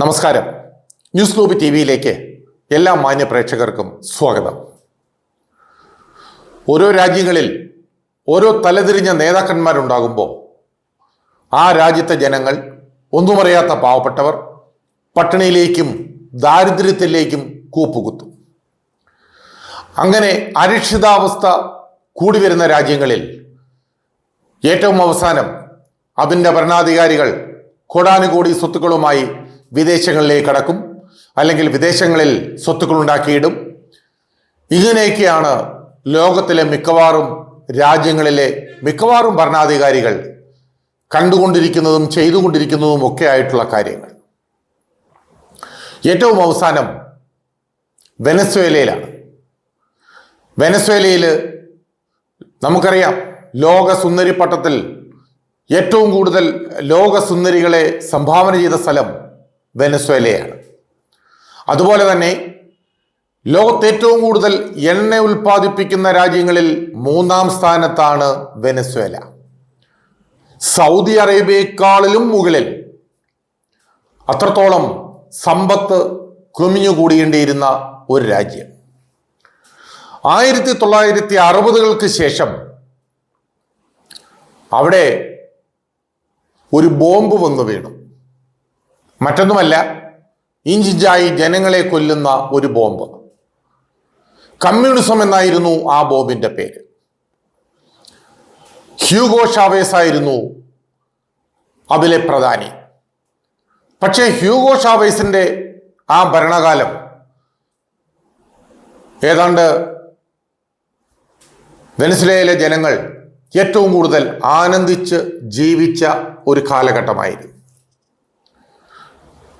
നമസ്കാരം. News globe T വിയിലേക്ക് എല്ലാ മാന്യ പ്രേക്ഷകർക്കും സ്വാഗതം. ഓരോ രാജ്യങ്ങളിൽ ഓരോ തലതിരിഞ്ഞ നേതാക്കന്മാരുണ്ടാകുമ്പോൾ ആ രാജ്യത്തെ ജനങ്ങൾ ഒന്നുമറിയാത്ത പാവപ്പെട്ടവർ പട്ടിണിയിലേക്കും ദാരിദ്ര്യത്തിലേക്കും കൂപ്പുകുത്തും. അങ്ങനെ അരക്ഷിതാവസ്ഥ കൂടി വരുന്ന രാജ്യങ്ങളിൽ ഏറ്റവും അവസാനം അതിന്റെ ഭരണാധികാരികൾ കോടാനുകോടി സ്വത്തുക്കളുമായി വിദേശങ്ങളിലേക്ക് കടക്കും. അല്ലെങ്കിൽ വിദേശങ്ങളിൽ സ്വത്തുക്കൾ ഉണ്ടാക്കിയിടും. ഇങ്ങനെയൊക്കെയാണ് ലോകത്തിലെ മിക്കവാറും രാജ്യങ്ങളിലെ മിക്കവാറും ഭരണാധികാരികൾ കണ്ടുകൊണ്ടിരിക്കുന്നതും ചെയ്തുകൊണ്ടിരിക്കുന്നതും ഒക്കെ ആയിട്ടുള്ള കാര്യങ്ങൾ. ഏറ്റവും അവസാനം വെനസ്വേലയിലാണ്. വെനസ്വേലയിൽ നമുക്കറിയാം ലോക സുന്ദരി പട്ടത്തിൽ ഏറ്റവും കൂടുതൽ ലോക സുന്ദരികളെ സംഭാവന ചെയ്ത സ്ഥലം വെനസ്വേലയാണ്. അതുപോലെ തന്നെ ലോകത്ത് ഏറ്റവും കൂടുതൽ എണ്ണ ഉൽപ്പാദിപ്പിക്കുന്ന രാജ്യങ്ങളിൽ മൂന്നാം സ്ഥാനത്താണ് വെനസ്വേല. സൗദി അറേബ്യയെക്കാളിലും മുകളിൽ അത്രത്തോളം സമ്പത്ത് കുമിഞ്ഞുകൂടിയേണ്ടിയിരുന്ന ഒരു രാജ്യം. ആയിരത്തി തൊള്ളായിരത്തി അറുപതുകൾക്ക് ശേഷം അവിടെ ഒരു ബോംബ് വന്നു വീണു. മറ്റൊന്നുമല്ല ഇഞ്ചിഞ്ചായി ജനങ്ങളെ കൊല്ലുന്ന ഒരു ബോംബ്. കമ്മ്യൂണിസം എന്നായിരുന്നു ആ ബോംബിന്റെ പേര്. ഹ്യൂഗോ ഷാവേസ് ആയിരുന്നു അതിലെ പ്രധാനി. പക്ഷേ ഹ്യൂഗോ ഷാവേസിന്റെ ആ ഭരണകാലം ഏതാണ്ട് വെനസ്വേലയിലെ ജനങ്ങൾ ഏറ്റവും കൂടുതൽ ആനന്ദിച്ച് ജീവിച്ച ഒരു കാലഘട്ടമായിരുന്നു.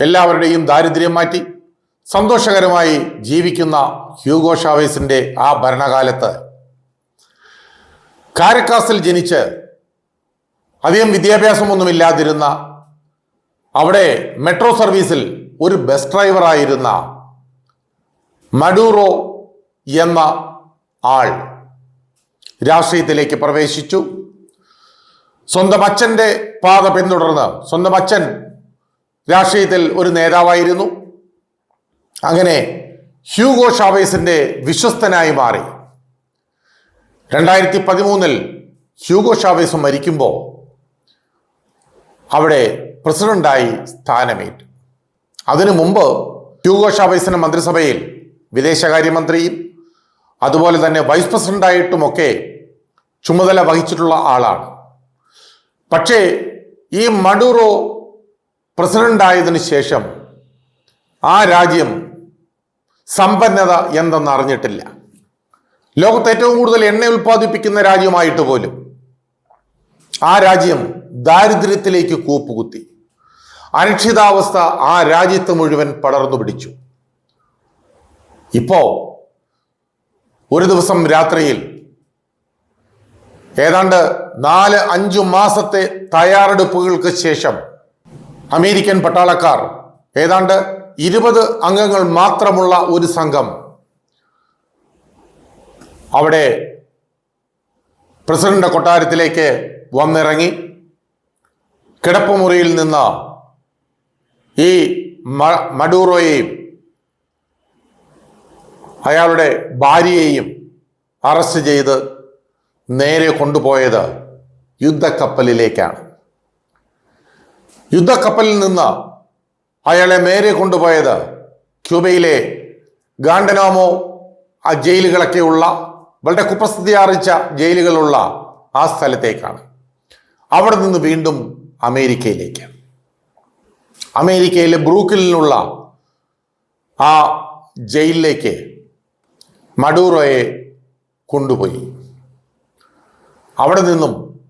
എല്ലാവരുടെയും ദാരിദ്ര്യം മാറ്റി സന്തോഷകരമായി ജീവിക്കുന്ന ഹ്യൂഗോ ഷാവേസിന്റെ ആ ഭരണകാലത്ത് കാരക്കാസിൽ ജനിച്ച് അധികം വിദ്യാഭ്യാസമൊന്നുമില്ലാതിരുന്ന അവിടെ മെട്രോ സർവീസിൽ ഒരു ബസ് ഡ്രൈവറായിരുന്ന മഡൂറോ എന്ന ആൾ രാഷ്ട്രീയത്തിലേക്ക് പ്രവേശിച്ചു. സ്വന്തം അച്ഛന്റെ പാത പിന്തുടർന്ന് സ്വന്തം അച്ഛൻ രാഷ്ട്രീയത്തിൽ ഒരു നേതാവായിരുന്നു. അങ്ങനെ ഹ്യൂഗോ ഷാവേസിന്റെ വിശ്വസ്തനായി മാറി. രണ്ടായിരത്തി പതിമൂന്നിൽ ഹ്യൂഗോ ഷാവേസ് മരിക്കുമ്പോൾ അവിടെ പ്രസിഡന്റായി സ്ഥാനമേറ്റു. അതിനു മുമ്പ് ഹ്യൂഗോ ഷാവേസിന് മന്ത്രിസഭയിൽ വിദേശകാര്യമന്ത്രിയും അതുപോലെ തന്നെ വൈസ് പ്രസിഡന്റായിട്ടുമൊക്കെ ചുമതല വഹിച്ചിട്ടുള്ള ആളാണ്. പക്ഷേ ഈ മഡൂറോ പ്രസിഡന്റായതിനു ശേഷം ആ രാജ്യം സമ്പന്നത എന്തെന്ന് അറിഞ്ഞിട്ടില്ല ലോകത്ത് ഏറ്റവും കൂടുതൽ എണ്ണ ഉൽപ്പാദിപ്പിക്കുന്ന രാജ്യമായിട്ട് പോലും ആ രാജ്യം ദാരിദ്ര്യത്തിലേക്ക് കൂപ്പുകുത്തി. അരക്ഷിതാവസ്ഥ ആ രാജ്യത്ത് മുഴുവൻ പടർന്നു പിടിച്ചു. ഇപ്പോ ഒരു ദിവസം രാത്രിയിൽ ഏതാണ്ട് നാല് അഞ്ചു മാസത്തെ തയ്യാറെടുപ്പുകൾക്ക് ശേഷം അമേരിക്കൻ പട്ടാളക്കാർ. ഏതാണ്ട് ഇരുപത് അംഗങ്ങൾ മാത്രമുള്ള ഒരു സംഘം അവിടെ പ്രസിഡന്റ് കൊട്ടാരത്തിലേക്ക് വന്നിറങ്ങി. കിടപ്പുമുറിയിൽ നിന്ന് ഈ മഡൂറോയെയും അയാളുടെ ഭാര്യയെയും അറസ്റ്റ് ചെയ്ത് നേരെ കൊണ്ടുപോയത് യുദ്ധക്കപ്പലിലേക്കാണ്. യുദ്ധക്കപ്പലിൽ നിന്ന് അയാളെ നേരെ കൊണ്ടുപോയത് ക്യൂബയിലെ ഗാണ്ടനാമോ ആ ജയിലുകളൊക്കെയുള്ള വളരെ കുപ്രസിദ്ധി ആർജിച്ച ജയിലുകളുള്ള ആ സ്ഥലത്തേക്കാണ്. അവിടെ നിന്ന് വീണ്ടും അമേരിക്കയിലേക്ക്. അമേരിക്കയിലെ ബ്രൂക്കിലിനുള്ള ആ ജയിലിലേക്ക് മഡൂറോയെ കൊണ്ടുപോയി. അവിടെ നിന്നും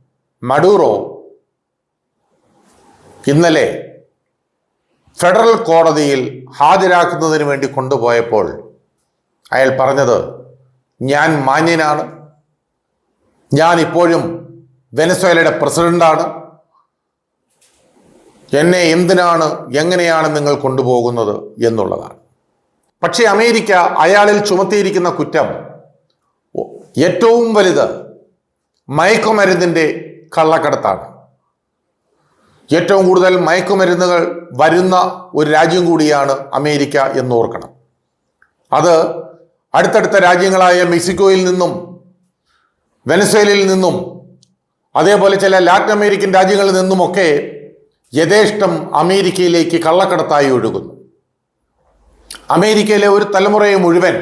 മഡൂറോ ഇന്നലെ ഫെഡറൽ കോടതിയിൽ ഹാജരാക്കുന്നതിന് വേണ്ടി കൊണ്ടുപോയപ്പോൾ അയാൾ പറഞ്ഞത് ഞാൻ മാന്യനാണ്. ഞാൻ ഇപ്പോഴും വെനസ്വേലയുടെ പ്രസിഡന്റാണ്. എന്നെ എന്തിനാണ് എങ്ങനെയാണ് നിങ്ങൾ കൊണ്ടുപോകുന്നത് എന്നുള്ളതാണ്. പക്ഷേ അമേരിക്ക അയാളിൽ ചുമത്തിയിരിക്കുന്ന കുറ്റം ഏറ്റവും വലുത് മയക്കുമരുന്നിന്റെ കള്ളക്കടത്താണ്. ഏറ്റവും കൂടുതൽ മയക്കുമരുന്നുകൾ വരുന്ന ഒരു രാജ്യം കൂടിയാണ് അമേരിക്ക എന്ന് ഓർക്കണം അത് അടുത്തടുത്ത രാജ്യങ്ങളായ മെക്സിക്കോയിൽ നിന്നും വെനസ്വേലയിൽ നിന്നും അതേപോലെ ചില ലാറ്റിൻ അമേരിക്കൻ രാജ്യങ്ങളിൽ നിന്നുമൊക്കെ യഥേഷ്ടം അമേരിക്കയിലേക്ക് കള്ളക്കടത്തായി ഒഴുകുന്നു. അമേരിക്കയിലെ ഒരു തലമുറയെ മുഴുവൻ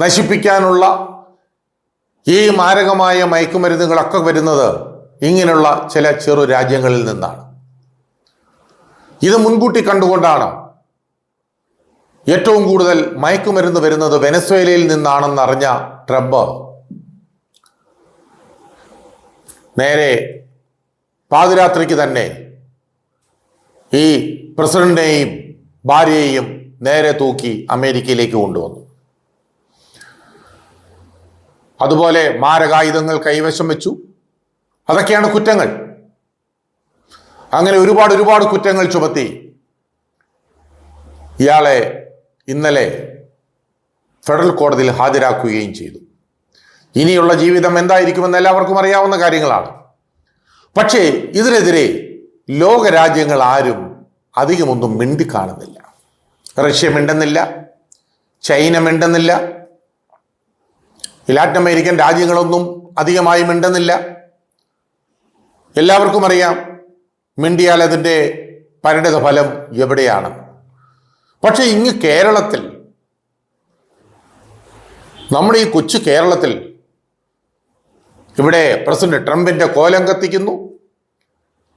നശിപ്പിക്കാനുള്ള ഈ മാരകമായ മയക്കുമരുന്നുകളൊക്കെ വരുന്നത് ഇങ്ങനെയുള്ള ചില ചെറു രാജ്യങ്ങളിൽ നിന്നാണ്. ഇത് മുൻകൂട്ടി കണ്ടുകൊണ്ടാണ് ഏറ്റവും കൂടുതൽ മയക്കുമരുന്ന് വരുന്നത് വെനസ്വേലയിൽ നിന്നാണെന്നറിഞ്ഞ ട്രംപ്. നേരെ പാതിരാത്രിക്ക് തന്നെ ഈ പ്രസിഡന്റിനെയും ഭാര്യയെയും നേരെ തൂക്കി അമേരിക്കയിലേക്ക് കൊണ്ടുവന്നു. അതുപോലെ മാരകായുധങ്ങൾ കൈവശം വെച്ചു. അതൊക്കെയാണ് കുറ്റങ്ങൾ. അങ്ങനെ ഒരുപാട് ഒരുപാട് കുറ്റങ്ങൾ ചുമത്തി ഇയാളെ ഇന്നലെ ഫെഡറൽ കോടതിയിൽ ഹാജരാക്കുകയും ചെയ്തു. ഇനിയുള്ള ജീവിതം എന്തായിരിക്കുമെന്ന് എല്ലാവർക്കും അറിയാവുന്ന കാര്യങ്ങളാണ്. പക്ഷേ ഇതിനെതിരെ ലോകരാജ്യങ്ങൾ ആരും അധികമൊന്നും മിണ്ടി കാണുന്നില്ല റഷ്യ മിണ്ടുന്നില്ല ചൈന മിണ്ടുന്നില്ല ലാറ്റിൻ അമേരിക്കൻ രാജ്യങ്ങളൊന്നും അധികമായി മിണ്ടുന്നില്ല. എല്ലാവർക്കും അറിയാം മിണ്ടിയാൽ അതിന്റെ പരിണിത ഫലം എവിടെയാണ്? പക്ഷേ ഇങ്ങ് കേരളത്തിൽ നമ്മുടെ ഈ കൊച്ചു കേരളത്തിൽ ഇവിടെ പ്രസിഡന്റ് ട്രംപിന്റെ കോലം കത്തിക്കുന്നു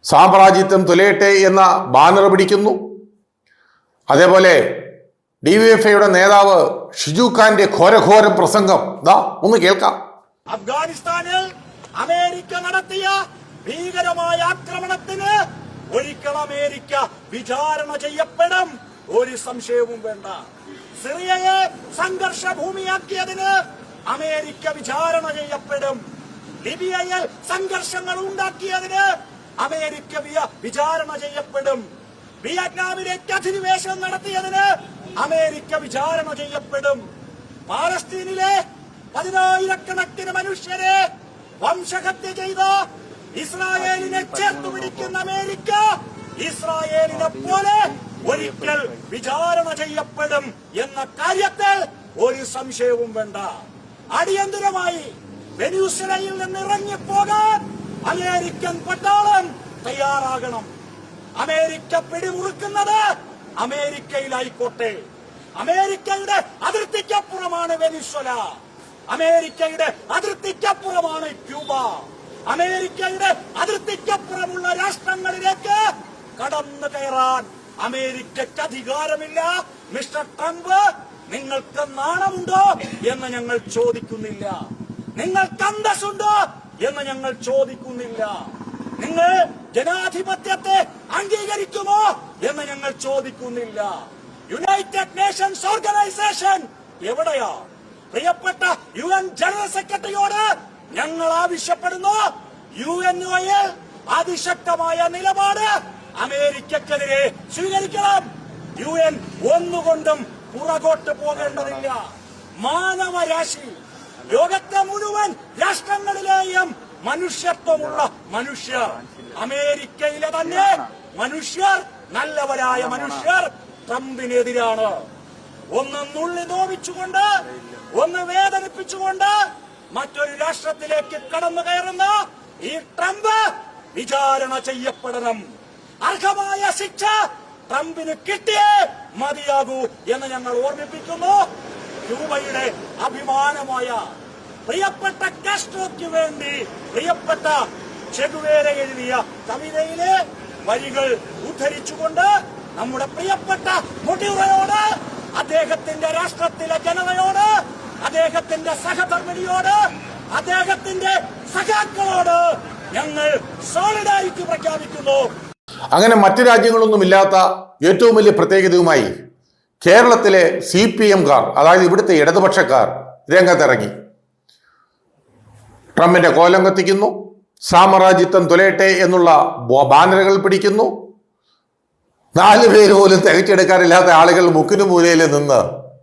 സാമ്രാജ്യത്വം തുലയട്ടെ എന്ന ബാനർ പിടിക്കുന്നു. അതേപോലെ ഡി വി എഫ് ഐയുടെ നേതാവ് ഷിജു ഖാന്റെ ഘോരഘോരം പ്രസംഗം. ദാ ഒന്ന് കേൾക്കാം. അഫ്ഗാനിസ്ഥാനിൽ അമേരിക്ക നടത്തിയ ഭീകരമായ ആക്രമണത്തിന് ഒരിക്കൽ അമേരിക്ക വിചാരണ ചെയ്യപ്പെടും. ഒരു സംശയവും വേണ്ട. സിറിയയെ സംഘർഷ ഭൂമിയാക്കിയതിന് അമേരിക്ക വിചാരണ ചെയ്യപ്പെടും. ലിബിയയിൽ സംഘർഷങ്ങൾ ഉണ്ടാക്കിയതിന് അമേരിക്ക വിചാരണ ചെയ്യപ്പെടും. വിയറ്റ്നാമിലേക്ക് അധിനിവേശം നടത്തിയതിന് അമേരിക്ക വിചാരണ ചെയ്യപ്പെടും. പാലസ്തീനിലെ പതിനായിരക്കണക്കിന് മനുഷ്യരെ വംശഹത്യ ചെയ്ത ഇസ്രായേലിനെ ചേർത്ത് പിടിക്കുന്ന അമേരിക്ക ഇസ്രായേലിനെ പോലെ ഒരിക്കൽ വിചാരണ ചെയ്യപ്പെടും എന്ന കാര്യത്തിൽ ഒരു സംശയവും വേണ്ട. അടിയന്തരമായി വെനൂസലയിൽ നിന്ന് ഇറങ്ങിപ്പോകാൻ അമേരിക്കൻ പട്ടാളം തയ്യാറാകണം. അമേരിക്ക പിടിമുറുക്കുന്നത് അമേരിക്കയിലായിക്കോട്ടെ. അമേരിക്കയുടെ അതിർത്തിക്കപ്പുറമാണ് വെനിസ്വല. അമേരിക്കയുടെ അതിർത്തിക്കപ്പുറമാണ് ക്യൂബ. അമേരിക്കയുടെ അതിർത്തിക്കപ്പുറമുള്ള രാഷ്ട്രങ്ങളിലേക്ക് കടന്നു കയറാൻ അമേരിക്കയ്ക്ക് അധികാരമില്ല. മിസ്റ്റർ ട്രംപ് നിങ്ങൾക്ക് നാണമുണ്ടോ എന്ന് ഞങ്ങൾ ചോദിക്കുന്നില്ല. നിങ്ങൾക്ക് അന്തസ്സുണ്ടോ എന്ന് ഞങ്ങൾ ചോദിക്കുന്നില്ല. നിങ്ങൾ ജനാധിപത്യത്തെ അംഗീകരിക്കുമോ എന്ന് ഞങ്ങൾ ചോദിക്കുന്നില്ല. യുണൈറ്റഡ് നേഷൻസ് ഓർഗനൈസേഷൻ എവിടെയാ? പ്രിയപ്പെട്ട യു എൻ ജനറൽ സെക്രട്ടറിയോട് ഞങ്ങൾ ആവശ്യപ്പെടുന്നു യു എൻ ഒയിൽ അതിശക്തമായ നിലപാട് അമേരിക്കക്കെതിരെ സ്വീകരിക്കണം. യു എൻ ഒന്നുകൊണ്ടും പുറകോട്ട് പോകേണ്ടതില്ല. മാനവരാശി ലോകത്തെ മുഴുവൻ രാഷ്ട്രങ്ങളിലെയും മനുഷ്യത്വമുള്ള മനുഷ്യർ. അമേരിക്കയിലെ തന്നെ മനുഷ്യർ നല്ലവരായ മനുഷ്യർ ട്രംപിനെതിരാണ്. ഒന്ന് നുള്ളി നോവിച്ചുകൊണ്ട് ഒന്ന് വേദനിപ്പിച്ചുകൊണ്ട് മറ്റൊരു രാഷ്ട്രത്തിലേക്ക് കടന്നു കയറുന്ന ഈ ട്രംപ് വിചാരണ ചെയ്യപ്പെടണം. അർഹമായ ശിക്ഷ ട്രംപിന് കിട്ടിയേ മതിയാകൂ എന്ന് ഞങ്ങൾ ഓർമ്മിപ്പിക്കുന്നു. ക്യൂബയുടെ അഭിമാനമായ പ്രിയപ്പെട്ട കാസ്ട്രോയ്ക്ക് വേണ്ടി പ്രിയപ്പെട്ട ചെഗുവേര എഴുതിയ കവിതയിലെ വരികൾ ഉദ്ധരിച്ചുകൊണ്ട് നമ്മുടെ പ്രിയപ്പെട്ട മുടിവയോട് അദ്ദേഹത്തിന്റെ രാഷ്ട്രത്തിലെ ജനതയോട് അദ്ദേഹത്തിന്റെ സഹധർമ്മിണിയോട് അദ്ദേഹത്തിന്റെ സഖാക്കളോട് ഞങ്ങൾ സോളിഡാരിറ്റി പ്രഖ്യാപിക്കുന്നു. അങ്ങനെ മറ്റു രാജ്യങ്ങളൊന്നുമില്ലാത്ത ഏറ്റവും വലിയ പ്രത്യേകതയുമായി കേരളത്തിലെ സി പി എംകാർ അതായത് ഇവിടുത്തെ ഇടതുപക്ഷക്കാർ രംഗത്തിറങ്ങി. ട്രംപിന്റെ കോലം കത്തിക്കുന്നു സാമ്രാജ്യത്വം തുലയട്ടെ എന്നുള്ള ബാനറുകൾ പിടിക്കുന്നു. നാല് പേര് പോലും തികച്ചെടുക്കാനില്ലാത്ത ആളുകൾ മുക്കിനു മൂലയിൽ നിന്ന്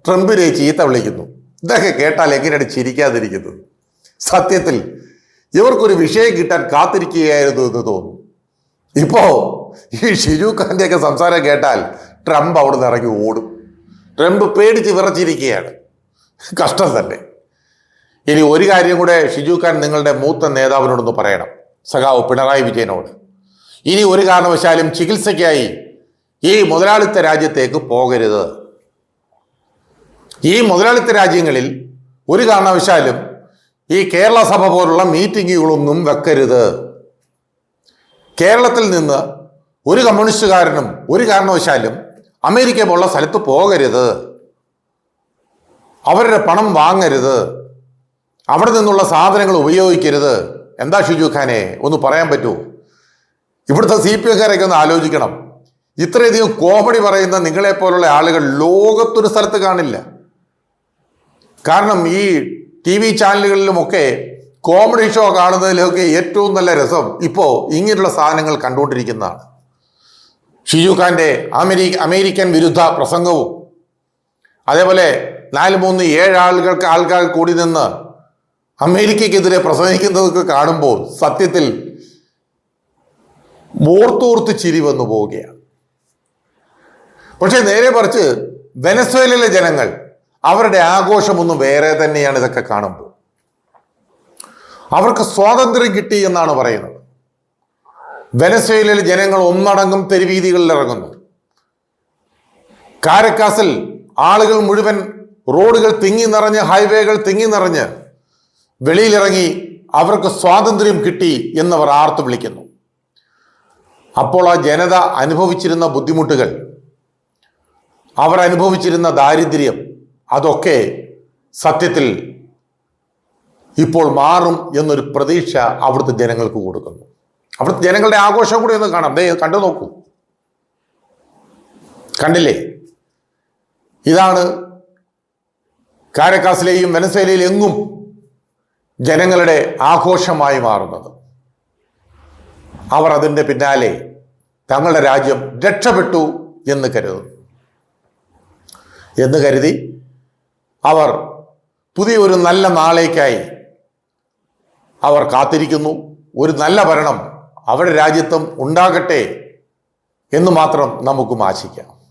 ട്രംപിനെ ചീത്ത വിളിക്കുന്നു. ഇതൊക്കെ കേട്ടാൽ എങ്ങനെയാണ് ചിരിക്കാതിരിക്കുന്നത്? സത്യത്തിൽ ഇവർക്കൊരു വിഷയം കിട്ടാൻ കാത്തിരിക്കുകയായിരുന്നു എന്ന് തോന്നുന്നു. ഇപ്പോ ഈ ഷിജു ഖാന്റെയൊക്കെ സംസാരം കേട്ടാൽ ട്രംപ് അവിടെ നിന്ന് ഇറങ്ങി ഓടും. ട്രംപ് പേടിച്ച് വിറച്ചിരിക്കുകയാണ്. കഷ്ടം തന്നെ. ഇനി ഒരു കാര്യം കൂടെ ഷിജു ഖാൻ നിങ്ങളുടെ മൂത്ത നേതാവിനോടൊന്ന് പറയണം. സഖാവ് പിണറായി വിജയനോട്. ഇനി ഒരു കാരണവശാലും ചികിത്സയ്ക്കായി ഈ മുതലാളിത്ത രാജ്യത്തേക്ക് പോകരുത്. ഈ മുതലാളിത്ത രാജ്യങ്ങളിൽ ഒരു കാരണവശാലും ഈ കേരള സഭ പോലുള്ള മീറ്റിങ്ങുകളൊന്നും വെക്കരുത്. കേരളത്തിൽ നിന്ന് ഒരു കമ്മ്യൂണിസ്റ്റുകാരനും ഒരു കാരണവശാലും അമേരിക്ക പോലുള്ള സ്ഥലത്ത് പോകരുത്. അവരുടെ പണം വാങ്ങരുത്. അവിടെ നിന്നുള്ള സാധനങ്ങൾ ഉപയോഗിക്കരുത്. എന്താ ഷിജു ഖാനെ? ഒന്ന് പറയാൻ പറ്റുമോ ഇവിടുത്തെ സി പി എക്കാരൊക്കെ ഒന്ന് ആലോചിക്കണം. ഇത്രയധികം കോമഡി പറയുന്ന നിങ്ങളെ നിങ്ങളെപ്പോലുള്ള ആളുകൾ ലോകത്തൊരു സ്ഥലത്ത് കാണില്ല. കാരണം ഈ ടി വി ചാനലുകളിലുമൊക്കെ കോമഡി ഷോ കാണുന്നതിലൊക്കെ ഏറ്റവും നല്ല രസം ഇപ്പോൾ ഇങ്ങനെയുള്ള സാധനങ്ങൾ കണ്ടുകൊണ്ടിരിക്കുന്നതാണ്. ഷിജു ഖാന്റെ അമേരിക്ക അമേരിക്കൻ വിരുദ്ധ പ്രസംഗവും. അതേപോലെ നാല് മൂന്ന് ഏഴ് ആളുകൾക്ക് ആൾക്കാർ കൂടി നിന്ന് അമേരിക്കയ്ക്കെതിരെ പ്രസംഗിക്കുന്നതൊക്കെ കാണുമ്പോൾ സത്യത്തിൽ മോർത്തോർത്ത് ചിരി വന്നു പോവുകയാണ്. പക്ഷേ നേരെ മറിച്ച് വെനസ്വേലയിലെ ജനങ്ങൾ അവരുടെ ആഘോഷമൊന്നും വേറെ തന്നെയാണ് ഇതൊക്കെ കാണുമ്പോൾ. അവർക്ക് സ്വാതന്ത്ര്യം കിട്ടി എന്നാണ് പറയുന്നത്. വെനസ്വേലയിൽ ജനങ്ങൾ ഒന്നടങ്കം തെരുവീതികളിൽ ഇറങ്ങുന്നു. കാരക്കാസിൽ ആളുകൾ മുഴുവൻ റോഡുകൾ തിങ്ങി നിറഞ്ഞ് ഹൈവേകൾ തിങ്ങി നിറഞ്ഞ് വെളിയിലിറങ്ങി അവർക്ക് സ്വാതന്ത്ര്യം കിട്ടി എന്നവർ ആർത്തു വിളിക്കുന്നു. അപ്പോൾ ആ ജനത അനുഭവിച്ചിരുന്ന ബുദ്ധിമുട്ടുകൾ അവർ അനുഭവിച്ചിരുന്ന ദാരിദ്ര്യം അതൊക്കെ സത്യത്തിൽ ഇപ്പോൾ മാറും എന്നൊരു പ്രതീക്ഷ അവിടുത്തെ ജനങ്ങൾക്ക് കൊടുക്കുന്നു. അവിടുത്തെ ജനങ്ങളുടെ ആഘോഷം കൂടി ഒന്ന് കാണാം. ദേ കണ്ടു നോക്കൂ. കണ്ടില്ലേ? ഇതാണ് കാരക്കാസിലെയും വെനസ്വേലയിലും എങ്ങും ജനങ്ങളുടെ ആഘോഷമായി മാറുന്നത്. അവർ അതിന്റെ പിന്നാലെ തങ്ങളുടെ രാജ്യം രക്ഷപ്പെട്ടു എന്ന് കരുതുന്നു. എന്ന് കരുതി അവർ പുതിയൊരു നല്ല നാളേക്കായി അവർ കാത്തിരിക്കുന്നു. ഒരു നല്ല ഭരണം അവരുടെ രാജ്യത്തും ഉണ്ടാകട്ടെ എന്ന് മാത്രം നമുക്കും ആശിക്കാം.